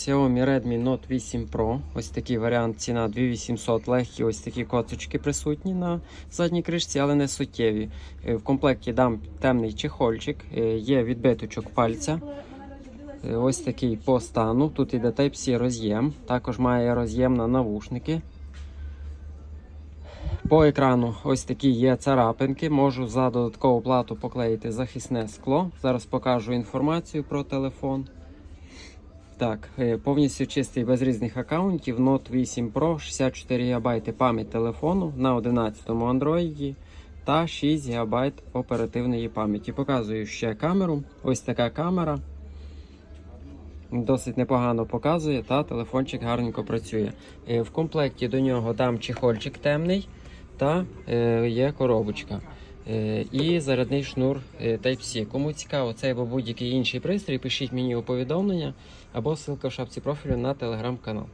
Xiaomi Redmi Note 8 Pro. Ось такий варіант, ціна 2800, легкі, ось такі коцочки присутні на задній кришці, але не суттєві. Е, В комплекті дам темний чехольчик, е, є відбиточок пальця. Е, Ось такий по стану. Тут іде Type-C роз'єм, також має роз'єм на навушники. По екрану ось такі є царапинки. Можу за додаткову плату поклеїти захисне скло. Зараз покажу інформацію про телефон. Так, е, повністю чистий без різних аккаунтів. Note 8 Pro, 64 ГБ пам'ять телефону на 11 Android та 6 ГБ оперативної пам'яті. Показую ще камеру. Ось така камера. Досить непогано показує, та телефончик гарненько працює. Е, В комплекті до нього дам чехольчик темний та е, є коробочка. Е, і зарядний шнур е, Type-C. Кому цікаво цей або будь-який інший пристрій, пишіть мені у повідомлення або ссылка в шапці профілю на телеграм-канал.